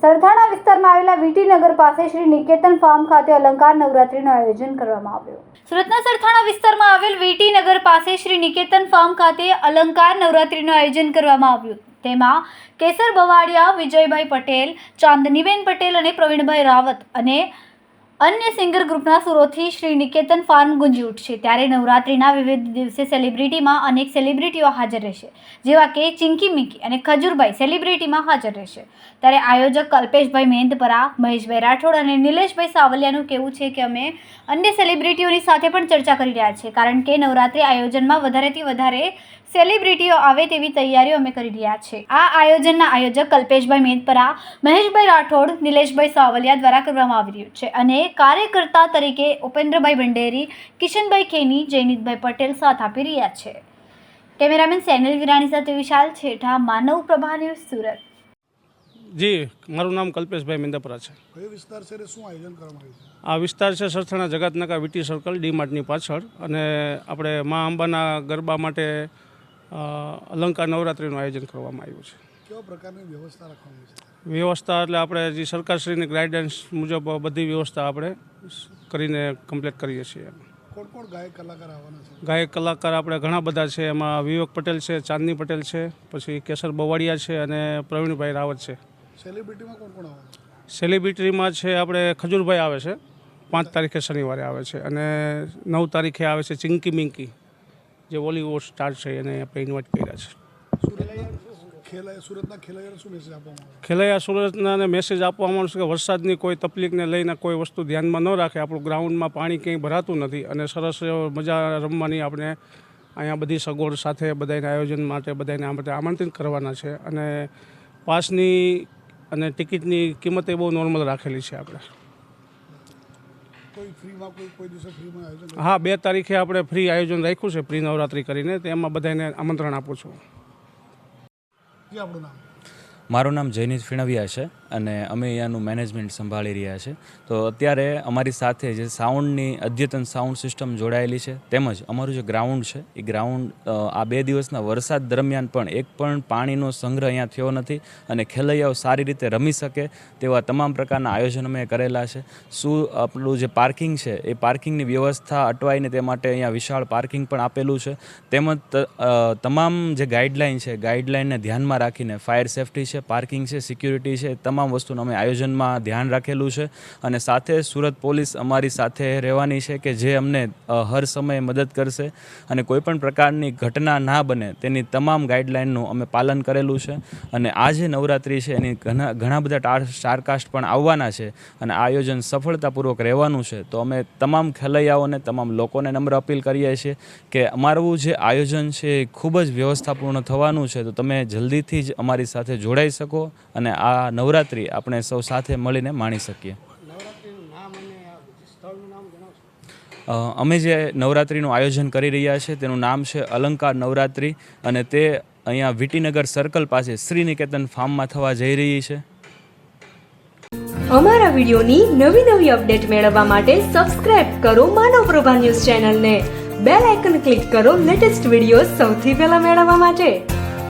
સરથાણા વિસ્તારમાં આવેલા વીટી નગર પાસે શ્રી નિકેતન ફાર્મ ખાતે અલંકાર નવરાત્રીનું આયોજન કરવામાં આવ્યું. સુરતના સરથાણા વિસ્તારમાં આવેલ વીટી નગર પાસે શ્રી નિકેતન ફાર્મ ખાતે અલંકાર નવરાત્રીનું આયોજન કરવામાં આવ્યું. તેમાં કેસર બવાડિયા, વિજયભાઈ પટેલ, ચાંદનીબેન પટેલ અને પ્રવીણભાઈ રાવત અને અન્ય સિંગર ગ્રુપના સુરોથી શ્રી નિકેતન ફાર્મ ગુંજી ઉઠશે. ત્યારે નવરાત્રિના વિવિધ દિવસે સેલિબ્રિટીમાં અનેક સેલિબ્રિટીઓ હાજર રહેશે. જેવા કે ચિંકી મિંકી અને ખજૂરભાઈ સેલિબ્રિટીમાં હાજર રહેશે. ત્યારે આયોજક કલ્પેશભાઈ મહેંદપરા મહેશભાઈ રાઠોડ અને નિલેશભાઈ સાવલિયાનું કહેવું છે કે અમે અન્ય સેલિબ્રિટીઓની સાથે પણ ચર્ચા કરી રહ્યા છીએ. કારણ કે નવરાત્રિ આયોજનમાં વધારેથી વધારે સેલિબ્રિટીઓ આવે તેવી તૈયારીઓ અમે કરી રહ્યા છે. આ આયોજનના આયોજક કલ્પેશભાઈ મેદપરા મહેશભાઈ રાઠોડ નિલેશભાઈ સાવલિયા દ્વારા કરવામાં આવી રહ્યું છે અને કાર્યકર્તા તરીકે ઉપેન્દ્રભાઈ ભંડેરી કિશનભાઈ ખેની જયનીતભાઈ પટેલ સાથ આપી રહ્યા છે. કેમેરામેન સેનલ વિરાણી સાથે વિશાલ છેઠા માનવ પ્રભા ન્યૂઝ સુરત. જી મારું નામ કલ્પેશભાઈ મિંદપરા છે. કયો વિસ્તાર છે શું આયોજન કરવામાં આવ્યું છે? આ વિસ્તાર છે Sarthana Jagatnagar VT circle D માર્ટની પાછળ અને આપણે મા અંબાના ગરબા માટે અલંકાર નવરાત્રિનું આયોજન કરવામાં આવ્યું છે. કેવા પ્રકારની વ્યવસ્થા રાખવાની છે? વ્યવસ્થા એટલે આપણે જે સરકારશ્રીની ગાઈડન્સ મુજબ બધી વ્યવસ્થા આપણે કરીને કમ્પ્લીટ કરીએ છીએ કોણ કોણ ગાયક કલાકાર આવવાના છે? ગાયક કલાકાર આપણે ઘણા બધા છે. એમાં વિવેક પટેલ છે ચાંદની પટેલ છે પછી કેસર બવાડિયા છે અને પ્રવીણભાઈ રાવત છે. સેલિબ્રિટીમાં કોણ કોણ સેલિબ્રિટીમાં છે આપણે ખજૂરભાઈ આવે છે. પાંચ તારીખે શનિવારે આવે છે અને નવ તારીખે આવે છે ચિંકી મિંકી. જે બોલિવૂડ સ્ટાર છે એને આપણે ઇન્વાઇટ કર્યા છે. ખેલૈયા સુરતના મેસેજ આપવામાં આવશે કે વરસાદની કોઈ તકલીફને લઈને કોઈ વસ્તુ ધ્યાનમાં ન રાખે આપણું ગ્રાઉન્ડમાં પાણી ક્યાંય ભરાતું નથી અને સરસ મજા રમવાની આપણે અહીંયા બધી સગવડ સાથે બધાને આયોજન માટે બધાને આ માટે આમંત્રિત કરવાના છે અને પાસની અને ટિકિટની કિંમત એ બહુ નોર્મલ રાખેલી છે આપણે. કોઈ ફ્રીમાં કોઈ કોઈ દિવસે ફ્રીમાં આયોજન હા બે તારીખે આપણે ફ્રી આયોજન રાખ્યું છે પ્રી નવરાત્રિ કરીને. તેમાં બધાને આમંત્રણ આપું છું. આપણું નામ. મારું નામ જૈનિત ફીણવિયા છે અને અમે અહીંયાનું મેનેજમેન્ટ સંભાળી રહ્યા છે. તો અત્યારે અમારી સાથે જે સાઉન્ડની અદ્યતન સાઉન્ડ સિસ્ટમ જોડાયેલી છે, તેમજ અમારું જે ગ્રાઉન્ડ છે, એ ગ્રાઉન્ડ આ બે દિવસના વરસાદ દરમિયાન પણ એક પણ પાણીનો સંગ્રહ અહીંયા થયો નથી અને ખેલૈયાઓ સારી રીતે રમી શકે તેવા તમામ પ્રકારના આયોજન અમે કરેલા છે. શું આપણું જે પાર્કિંગ છે, એ પાર્કિંગની વ્યવસ્થા અટવાઈને તે માટે અહીંયા વિશાળ પાર્કિંગ પણ આપેલું છે. તેમજ તમામ જે ગાઈડલાઈન છે ગાઈડલાઈનને ધ્યાનમાં રાખીને ફાયર સેફટી છે પાર્કિંગ છે, સિક્યુરિટી છે તમામ વસ્તુનું અમે આયોજનમાં ધ્યાન રાખેલું છે. અને સાથે સુરત પોલીસ અમારી સાથે રહેવાની છે કે જે અમને હર સમયે મદદ કરશે અને કોઈપણ પ્રકારની ઘટના ના બને તેની તમામ ગાઈડલાઇનનું અમે પાલન કરેલું છે. અને આ જે નવરાત્રિ છે, એની ઘણા ઘણા બધા ટાર, સ્ટારકાસ્ટ પણ આવવાના છે અને આ આયોજન સફળતાપૂર્વક રહેવાનું છે. તો અમે તમામ ખેલૈયાઓને, તમામ લોકોને નમ્ર અપીલ કરીએ છીએ કે અમારું જે આયોજન છે એ ખૂબ જ વ્યવસ્થાપૂર્ણ થવાનું છે. તો તમે જલ્દીથી જ અમારી સાથે જોડાઈ શકો અને આ નવરાત્રિ આપણે સૌ સાથે મળીને માણી શકીએ. અમે જે નવરાત્રિનું આયોજન કરી રહ્યા છે તેનું નામ છે અલંકાર નવરાત્રિ અને તે અહીંયા વિટીનગર સર્કલ પાસે શ્રી નિકેતન ફાર્મમાં થવા જઈ રહી છે. અમારા વિડીયોની નવી નવી અપડેટ મેળવવા માટે સબસ્ક્રાઇબ કરો માનવ પ્રભા ન્યૂઝ ચેનલને. બેલ આઇકન ક્લિક કરો લેટેસ્ટ વીડિયો સૌથી પહેલા મેળવવા માટે.